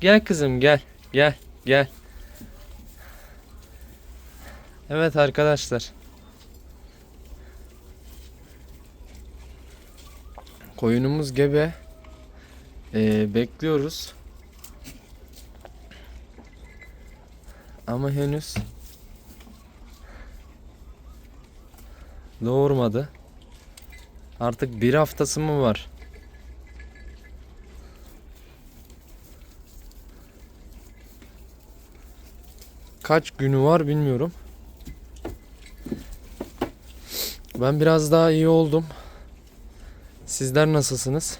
Gel kızım gel. Gel. Gel. Evet arkadaşlar. Koyunumuz gebe. Ee, bekliyoruz. Ama henüz doğurmadı. Artık bir haftası mı var? Kaç günü var bilmiyorum. Ben biraz daha iyi oldum. Sizler nasılsınız?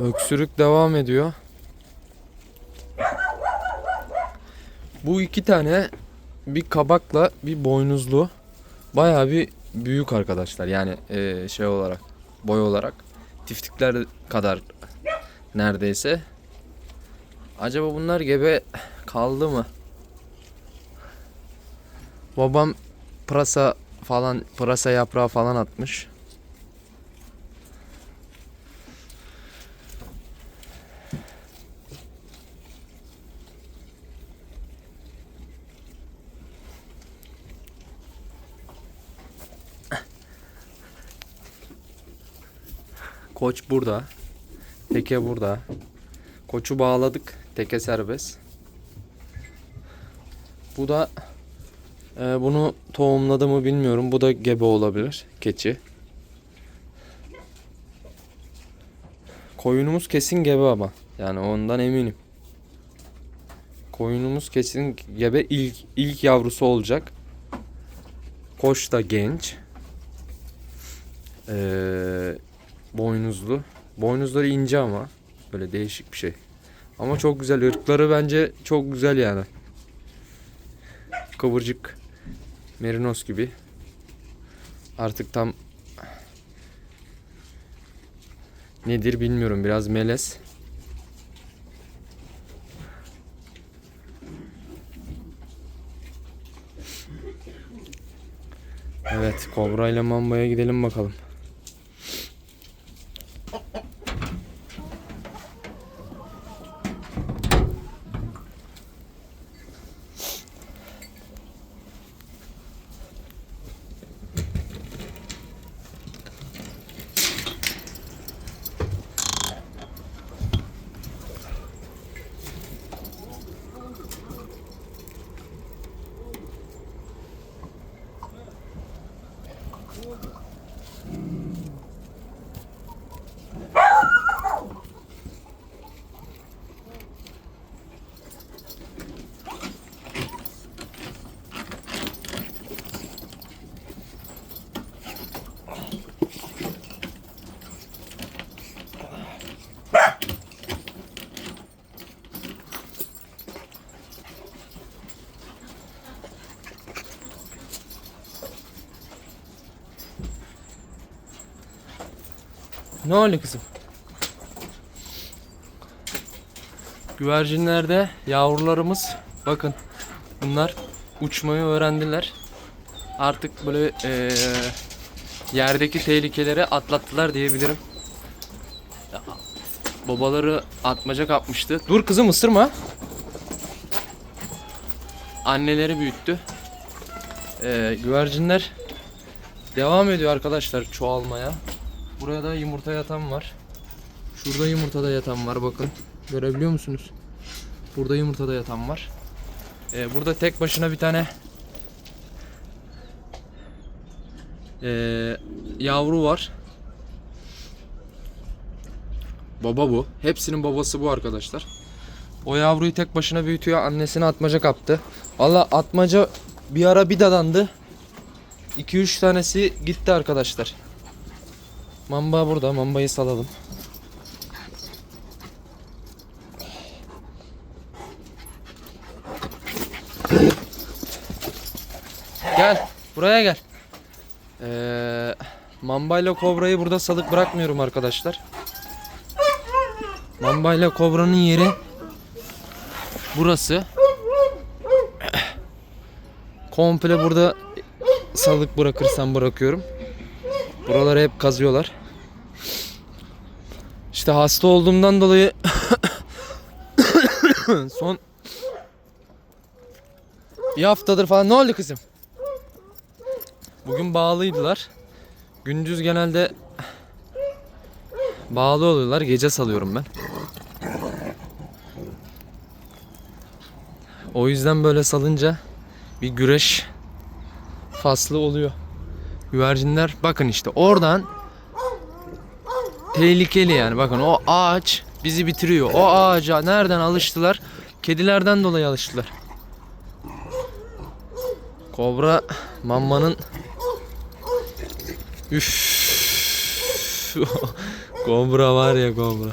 Öksürük devam ediyor. Bu iki tane bir kabakla bir boynuzlu bayağı bir büyük arkadaşlar. Yani eee, şey olarak boy olarak tiftikler kadar neredeyse. Acaba bunlar gebe kaldı mı? Babam pırasa falan pırasa yaprağı falan atmış. Koç burada. Teke burada. Koçu bağladık. Teke serbest. Bu da e, bunu tohumladı mı bilmiyorum. Bu da gebe olabilir. Keçi. Koyunumuz kesin gebe ama. Yani ondan eminim. Koyunumuz kesin gebe ilk ilk yavrusu olacak. Koç da genç. Ee, boynuzlu. Boynuzları ince ama. Böyle değişik bir şey. Ama çok güzel. Irkları bence çok güzel yani. Kıvırcık. Merinos gibi. Artık tam nedir bilmiyorum. Biraz melez. Evet, Kobra ile Mamba'ya gidelim bakalım. Ne oldu kızım? Güvercinlerde yavrularımız bakın bunlar uçmayı öğrendiler. Artık böyle eee, yerdeki tehlikeleri atlattılar diyebilirim. Babaları atmaca kapmıştı. Dur kızım ısırma. Anneleri büyüttü. Eee, güvercinler devam ediyor arkadaşlar çoğalmaya. Buraya da yumurta yatan var. Şurada yumurtada yatan var bakın. Görebiliyor musunuz? Burada yumurtada yatan var. Ee, burada tek başına bir tane ee, yavru var. Baba bu. Hepsinin babası bu arkadaşlar. O yavruyu tek başına büyütüyor. Annesine atmaca kaptı. Valla atmaca bir ara bir dadandı. 2-3 tanesi gitti arkadaşlar. Mamba burada. Mambayı salalım. Gel. Buraya gel. Ee, Mamba ile Kobra'yı burada salık bırakmıyorum arkadaşlar. Mamba ile Kobra'nın yeri burası. Komple burada salık bırakırsam bırakıyorum. Buraları hep kazıyorlar. İşte hasta olduğumdan dolayı son bir haftadır falan ne oldu kızım? Bugün bağlıydılar. Gündüz genelde bağlı oluyorlar. Gece salıyorum ben. O yüzden böyle salınca bir güreş faslı oluyor. Güvercinler bakın işte oradan tehlikeli yani bakın o ağaç bizi bitiriyor. O ağaca nereden alıştılar? Kedilerden dolayı alıştılar. Kobra mammanın Üf. kobra var ya kobra.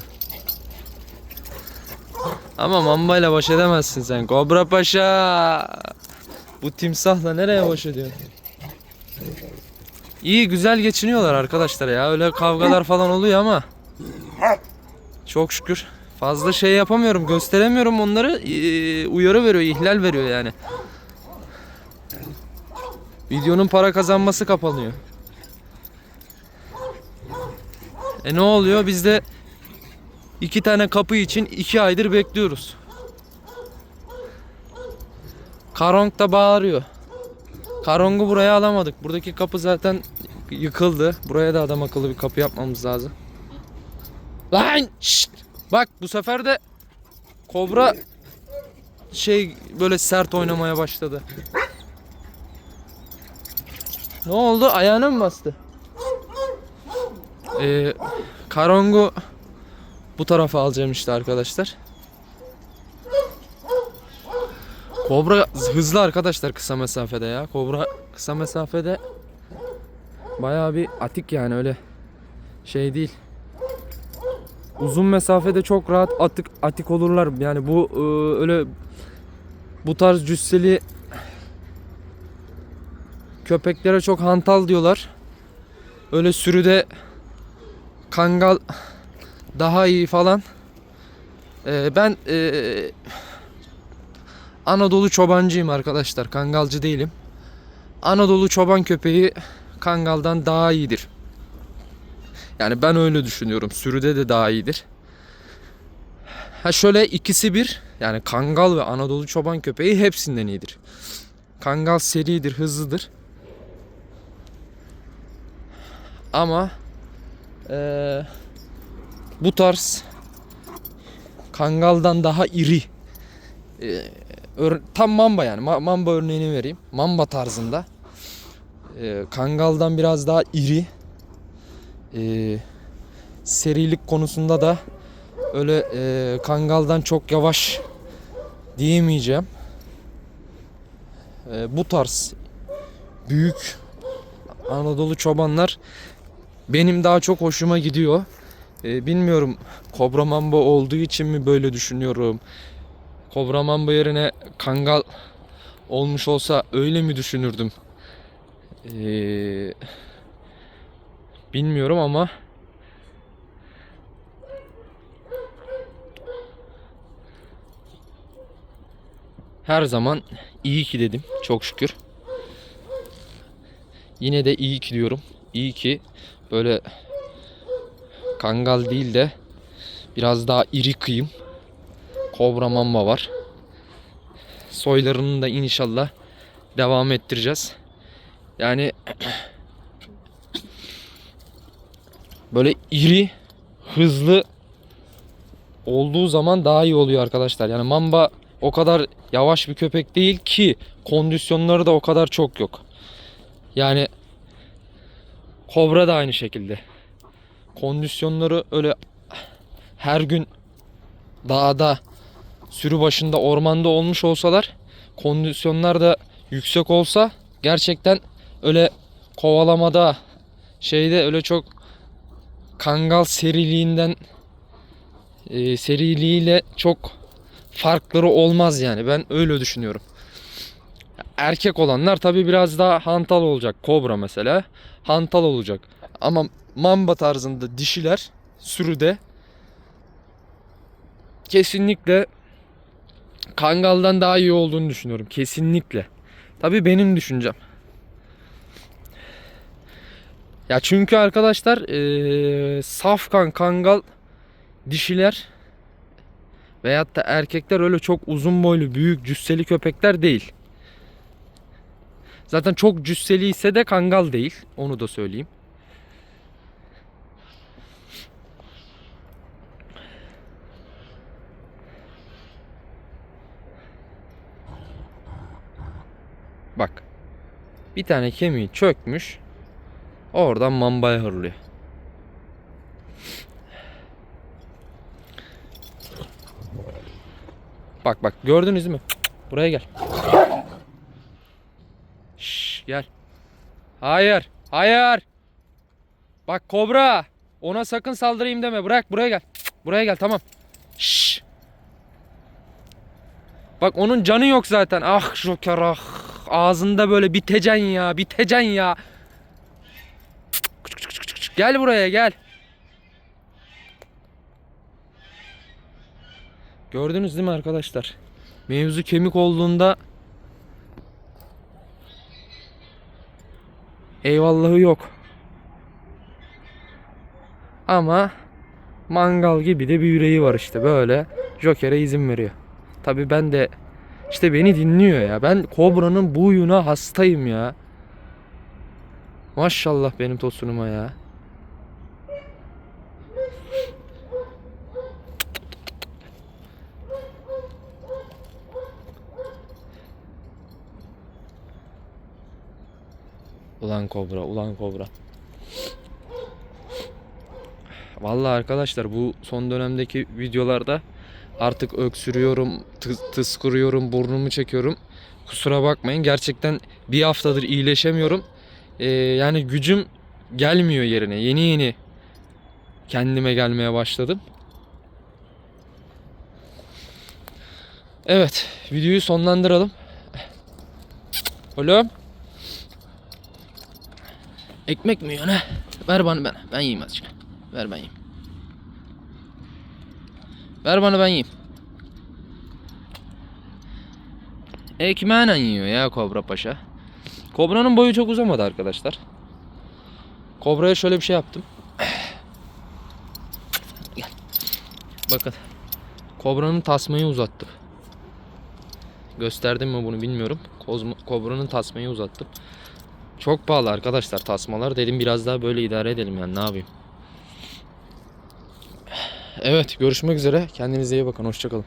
Ama mambayla baş edemezsin sen. Kobra paşa. Bu timsahla nereye baş ediyorsun? İyi güzel geçiniyorlar arkadaşlar ya. Öyle kavgalar falan oluyor ama çok şükür fazla şey yapamıyorum, gösteremiyorum onları. Ee, uyarı veriyor, ihlal veriyor yani. Videonun para kazanması kapanıyor. E ne oluyor? Biz de iki tane kapı için iki aydır bekliyoruz. Karong da bağırıyor. Karong'u buraya alamadık. Buradaki kapı zaten yıkıldı. Buraya da adam akıllı bir kapı yapmamız lazım. Lan! Şşt! Bak bu sefer de kobra şey böyle sert oynamaya başladı. Ne oldu? Ayağına mı bastı? Ee, Karong'u bu tarafa alacağım işte arkadaşlar. Kobra hızlı arkadaşlar kısa mesafede ya. Kobra kısa mesafede bayağı bir atik yani öyle şey değil. Uzun mesafede çok rahat atik atik olurlar. Yani bu e, öyle bu tarz cüsseli köpeklere çok hantal diyorlar. Öyle sürüde kangal daha iyi falan. Ee, ben ee, Anadolu çobancıyım arkadaşlar. Kangalcı değilim. Anadolu çoban köpeği kangaldan daha iyidir. Yani ben öyle düşünüyorum. Sürüde de daha iyidir. Ha şöyle ikisi bir. Yani kangal ve Anadolu çoban köpeği hepsinden iyidir. Kangal seridir, hızlıdır. Ama eee, bu tarz kangaldan daha iri ör- tam mamba yani Ma- mamba örneğini vereyim. Mamba tarzında. Eee, kangaldan biraz daha iri. Eee, serilik konusunda da öyle eee, kangaldan çok yavaş diyemeyeceğim. Eee, bu tarz büyük Anadolu çobanlar benim daha çok hoşuma gidiyor. Ee, bilmiyorum Kobra Mamba olduğu için mi böyle düşünüyorum. Kobra Mamba yerine Kangal olmuş olsa öyle mi düşünürdüm? Ee, bilmiyorum ama her zaman iyi ki dedim çok şükür. Yine de iyi ki diyorum. İyi ki böyle kangal değil de biraz daha iri kıyım. Kobra mamba var. Soylarını da inşallah devam ettireceğiz. Yani böyle iri, hızlı olduğu zaman daha iyi oluyor arkadaşlar. Yani mamba o kadar yavaş bir köpek değil ki kondisyonları da o kadar çok yok. Yani Kobra da aynı şekilde. Kondisyonları öyle her gün dağda, sürü başında, ormanda olmuş olsalar, kondisyonlar da yüksek olsa gerçekten öyle kovalamada şeyde öyle çok kangal seriliğinden e, seriliğiyle çok farkları olmaz yani. Ben öyle düşünüyorum. Erkek olanlar tabi biraz daha hantal olacak. Kobra mesela hantal olacak. Ama mamba tarzında dişiler sürüde kesinlikle kangaldan daha iyi olduğunu düşünüyorum. Kesinlikle. Tabi benim düşüncem. Ya çünkü arkadaşlar eee safkan kangal dişiler veyahut da erkekler öyle çok uzun boylu büyük cüsseli köpekler değil. Zaten çok cüsseli ise de kangal değil. Onu da söyleyeyim. Bak. Bir tane kemiği çökmüş. Oradan mambaya hırlıyor. Bak bak gördünüz mü? Buraya gel. Şş, gel. Hayır. Hayır. Bak kobra. Ona sakın saldırayım deme. Bırak buraya gel. Buraya gel tamam. Şş. Bak onun canı yok zaten. Ah Joker ah. Ağzında böyle bitecen ya. Bitecen ya. Gel buraya gel. Gördünüz değil mi arkadaşlar? Mevzu kemik olduğunda eyvallahı yok. Ama mangal gibi de bir yüreği var işte böyle. Joker'e izin veriyor. Tabi ben de işte beni dinliyor ya. Ben Kobra'nın bu huyuna hastayım ya. Maşallah benim tosunuma ya. Ulan kobra, ulan kobra. Vallahi arkadaşlar bu son dönemdeki videolarda artık öksürüyorum, tı- tıskırıyorum, burnumu çekiyorum. Kusura bakmayın. Gerçekten bir haftadır iyileşemiyorum. Ee, yani gücüm gelmiyor yerine. Yeni yeni kendime gelmeye başladım. Evet, videoyu sonlandıralım. Oğlum. Ekmek mi yiyorsun? Ver bana ben. Ben yiyeyim azıcık. Ver ben yiyeyim. Ver bana ben yiyeyim. Ekmeğiyle yiyor ya Kobra Paşa. Kobra'nın boyu çok uzamadı arkadaşlar. Kobra'ya şöyle bir şey yaptım. Gel. Bakın. Kobra'nın tasmayı uzattım. Gösterdim mi bunu bilmiyorum. Kozma- Kobra'nın tasmayı uzattım. Çok pahalı arkadaşlar tasmalar. Dedim biraz daha böyle idare edelim yani ne yapayım. Evet görüşmek üzere. Kendinize iyi bakın. Hoşçakalın.